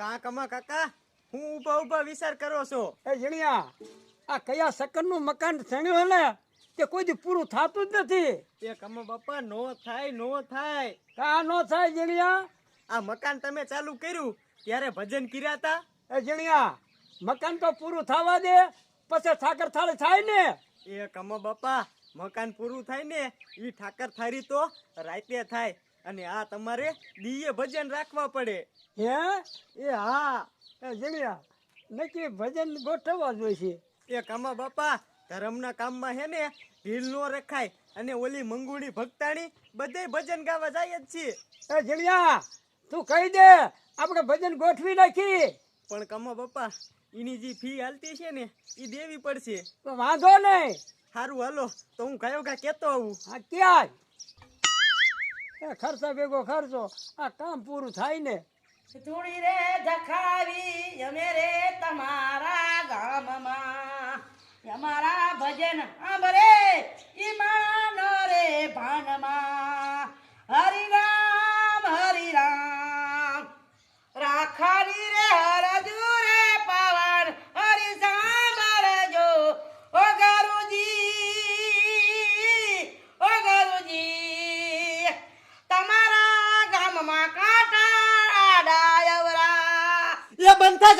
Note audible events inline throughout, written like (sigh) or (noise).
કા કમા કાકા? હું ઊભા ઊભા વિચાર કરો છો. એ જણિયા આ કયા સેકન્ડનું મકાન થણ્યું ને તે કોઈ પૂરું થતું જ નથી. એ કમા બાપા નો થાય નો થાય. કા નો થાય જણિયા? આ મકાન તમે ચાલુ કર્યું ત્યારે ભજન કર્યા હતા એ જણિયા મકાન તો પૂરું થવા દે પછી ઠાકર થાળી થાય ને? એ કમ બાપા મકાન પૂરું થાય ને એ ઠાકર થારી તો રાતે થાય. અને આ તમારે દીએ ભજન રાખવા પડે. હે? એ હા. જીણિયા નક્કી ભજન ગોઠવવા જોઈશે એ કામા બાપા ધર્મના કામમાં હે ને ઢીલ નો રખાય અને ઓલી મંગુડી ભક્તાણી બધે ભજન ગાવા જાય જ છે. એ જીણિયા તું કહી દે આપણે ભજન ગોઠવી નાખી. પણ કમા બાપા એની જે ફી હાલતી છે ને એ દેવી પડશે. વાંધો નહીં. સારું હાલો તો હું ગાયો કા કેતો આવું. હા ક્યાં? એ ખર્ચા ભેગો ખર્ચો, આ કામ પૂરું થાય ને. થોડી રે ધખાવી અમે રે તમારા ગામમાં. અમારા ભજન આંબરે ઈ માનો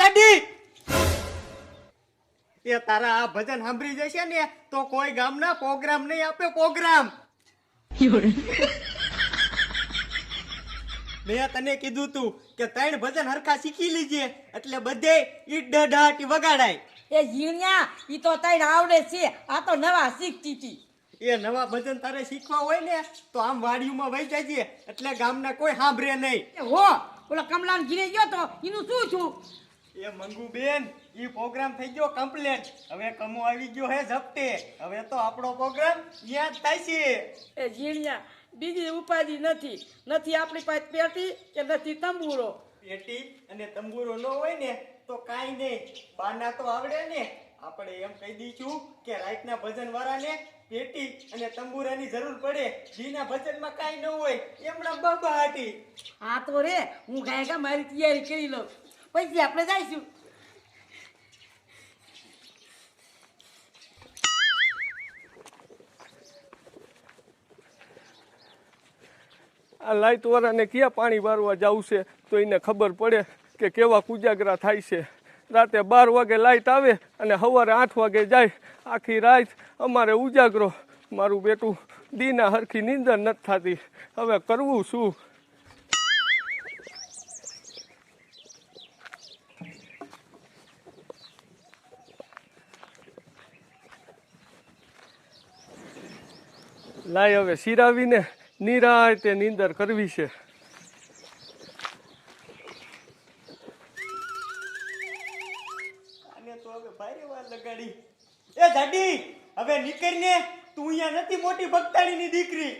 જાડી એ તારા આ ભજન સાંભળી જશે ને તો કોઈ ગામના પ્રોગ્રામ નહીં આપે પ્રોગ્રામ. મેં તને કીધું તું કે ત્રણ ભજન હરખા શીખી લીજે એટલે બધે ડઢાટી વગાડાય. એ ઝીણ્યા ઈ તો ત્રણ આવડે છે. આ તો નવા શીખતી હતી એ નવા ભજન તારે શીખવા હોય ને તો આમ વાડીમાં વહી જજે એટલે ગામના કોઈ સાંભળે નહીં. એ હો ઓલા કમલાન ઘીરે ગયો તો એનું શું છું એ મંગુ બેન ઈ પ્રોગ્રામ થઈ ગયો કમ્પ્લીટ હવે કમો આવી ગયો હે ઝપટે. હવે તો આપણો પ્રોગ્રામ યાદ થાય છે. એ ઝીણ્યા બીજી ઉપાધિ નથી. નથી આપણી પાસે પેટી કે નથી તંબુરો. પેટી અને તંબુરો ન હોય ને તો કાઈ નહીં. બાના તો આવડે ને. આપણે એમ કહી દઈશું કે રાતના ભજન વાળાને પેટી અને તંબુરાની જરૂર પડે. જીના ભજનમાં કાંઈ ન હોય. એમના બાબા હતી હા તો રે હું ગાય ગા મારી તૈયારી કરી લઉં. પછી આપણે જઈશું આ લાઇટવાળાને ક્યાં પાણી વારવા જવું છે? તો એને ખબર પડે કે કેવા કુજાગરા થાય છે. રાતે બાર વાગે લાઇટ આવે અને સવારે આઠ વાગે જાય. આખી રાત અમારે ઉજાગરો. મારું બેટું દીના હરખી નીંદર નથી થતી. હવે કરવું શું? લાય હવે સિરાવીને નિરાય તે નીંદર કરવી છે. આને તો હવે ભારે વાર લગાડી. એ જાડી હવે નીકળીને તું અહીંયા નથી મોટી ભક્તાણીની દીકરી.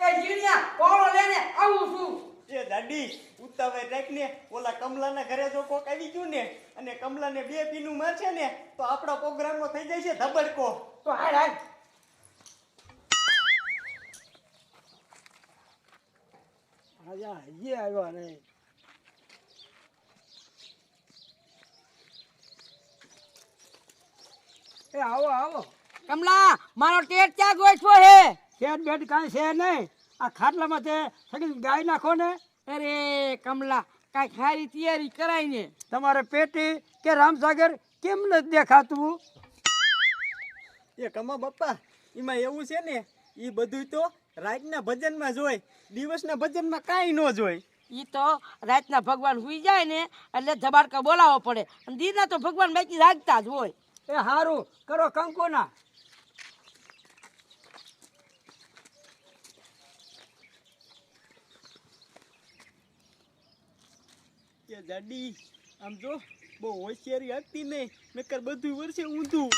એ જીણિયા કોળો લેને આવું છું. એ દાડી ઉતાવે રાખને ઓલા કમલાના ઘરે જો કોક આવી ગયું ને અને કમલાને બે પીનું મારશે ને તો આપણા પ્રોગ્રામમાં થઈ જાય છે ધબડકો. તો હાલ હાલ. આજે હજી આવ્યા નહીં એ આવો આવો કમલા મારો ટેટ ક્યાં ગોઠવો હે? ટેટ બેટ કાંઈ છે નહીં. આ ખાટલામાં તે સગી ગાય નાખો ને. અરે કમલા કાંઈ ખારી તૈયારી કરાય ને. તમારે પેટી કે રામસાગર કેમ નથી દેખાતું? એ કમા બાપા એમાં એવું છે ને એ બધું તો રાતના ભજનમાં જોય દિવસના ભજનમાં કાંઈ ન જોય ઈ તો રાતના ભગવાન હુઈ જાય ને એટલે ધબાડકા બોલાવવો પડે. અને દીના તો ભગવાન બાકી રાખતા જ હોય. એ હારું કરો કંકોના. કે દાડી આમ જો બહુ હોશિયારી હતી નહીં નકર બધું વર્ષે ઊંધું.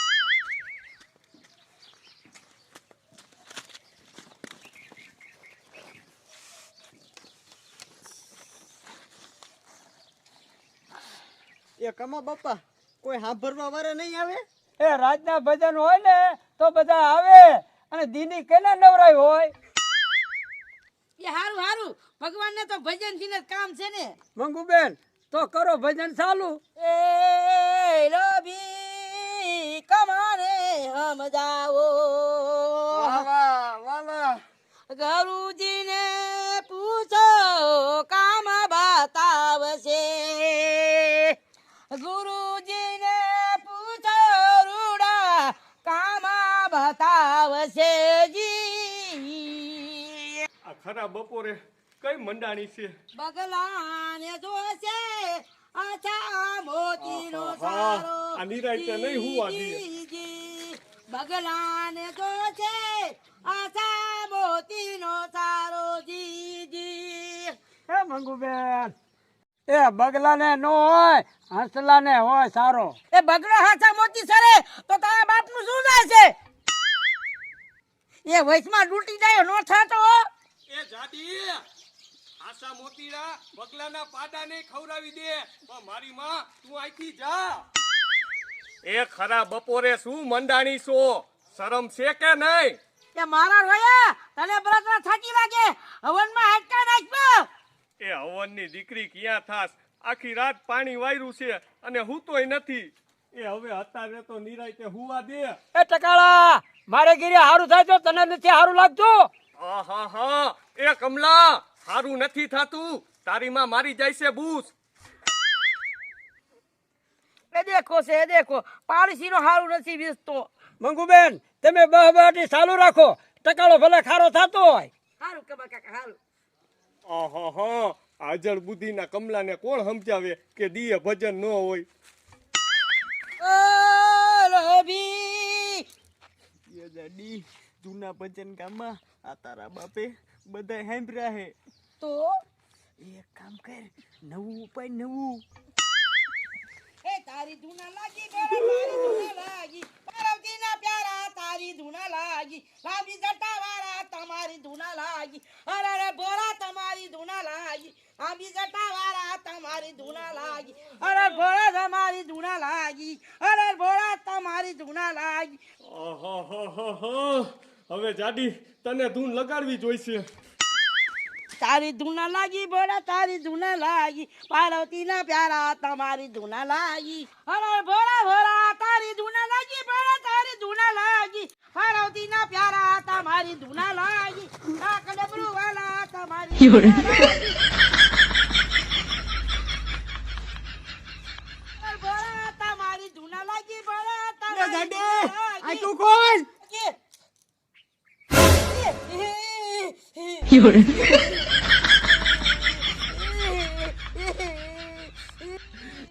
એ કમા બાપા કોઈ સાંભળવા વાળા નહીં આવે? એ રાતના ભજન હોય ને તો બધા આવે અને દીની કેના નવરાય હોય? એ હારું હારું. ભગવાનને તો ભજનથી જ કામ છે ને. મંગુબેન તો કરો ભજન ચાલુ. એ લોભી કમાને હમ જાઓ. બતાવશે જી. આ ખરા બપોરે કઈ મંડાણી છે? બગલાને જોશે આછા મોતીનો સારો આ નિરાંતે નહીં હુવા દે. જી, જી. બગલાને જોશે આછા મોતીનો સારો જી જી. એ મંગુબેન એ બગલાને નો હોય હંસલાને હોય સારો. એ બગલો હાચા મોતી સરે તો તારા બાપનું શું જાય છે? એ વૈસમાં ડૂટી જાય નો થાતો એ જાડી આશા મોતીડા બગલાના પાડાને ખવડાવી દે. પણ મારી માં તું આઈથી જા. એ ખરા બપોરે શું મંડાણી છો? શરમ છે કે નહીં? એ મારા રોયા તને બળતરા થાકી લાગે. હવનમાં હાડકા નાખજો. એ હવનની દીકરી ક્યાં થાસ આખી રાત પાણી વાયરું છે અને હું તોય નથી. એ હવે અત્યારે તો નિરાયતે હુવા દે. એ ટકાળા મારે ગીરે હારું થાય તો તને નથી હારું લાગતું? આહા હા એ કમલા હારું નથી થાતું. તારી માં મારી જાય છે બૂસ. એ દેખો છે એ દેખો પાડોશીનો હારું નથી વીસતો. મંગુબેન તમે બહબાટી ચાલુ રાખો. ટકાળો ભલે ખારો થતો હોય. હારું કબા કાકા હારું. આહા હા હાજર બુદ્ધિના કમલાને કોણ સમજાવે કે દીએ ભજન ન હોય? દાદી જૂના ગામમાં આ તારા બાપે બધા સાંભળ્યા હે. તો? એક કામ કર નવું ઉપાય નવું. એ તારી ધૂના લાગી બેડા તારી ધૂના લાગી. પાર્વતીના પ્યારા તારી ધૂના લાગી. લાંબી જટા વાળા તમારી ધૂના લાગી. અરે રે ભોળા તમારી ધૂના લાગી. લાંબી જટા વાળા તમારી ધૂના લાગી. અરે ભોળા તમારી ધૂના લાગી અરે ભોળા તમારી ધૂના લાગી હવે જાડી, તને ધૂન લગાડવી જોઈશે. તારી ધૂના લાગી ભોળા, તારી ધૂના લાગી. પાર્વતીના પ્યારા, તમારી ધૂના લાગી. અરે ભોળા ભોળા, તારી ધૂના લાગી ભોળા, તારી ધૂના લાગી. પાર્વતીના પ્યારા, તમારી ધૂના લાગી. કાક વાલા તમારી (laughs)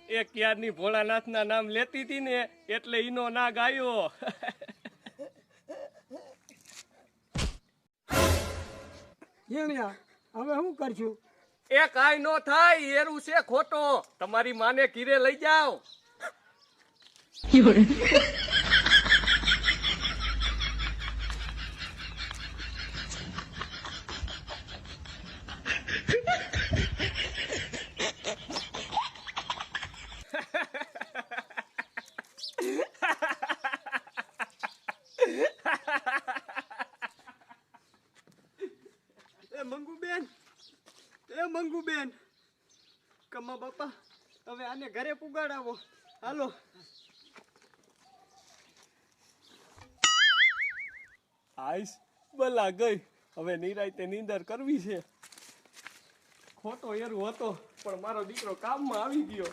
એ ક્યારની ભોળાનાથના નામ લેતી હતી ને એટલે ઈનો ના ગાયો ઝીણ્યા (laughs) હવે શું કરશું? એ કાઈ નો થાય એરું છે ખોટો. તમારી માને કીરે લઈ જાઓ (laughs) એ મંગુબેન એ મંગુબેન કમા બાપા, હવે આને ઘરે પુગાડાવો. હાલો. આઈશ બલા ગઈ. હવે નિરાયતે નીંદર કરવી છે. ખોટો એરું હતો, પણ મારો દીકરો કામમાં આવી ગયો.